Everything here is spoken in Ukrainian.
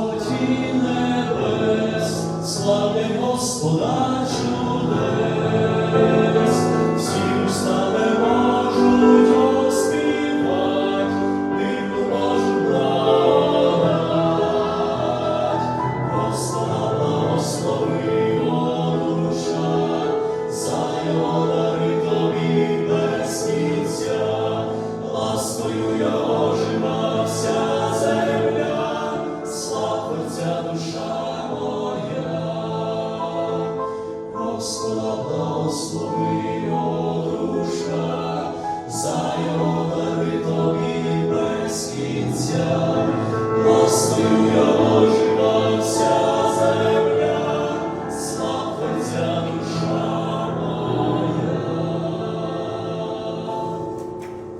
висоті небес, слави Господа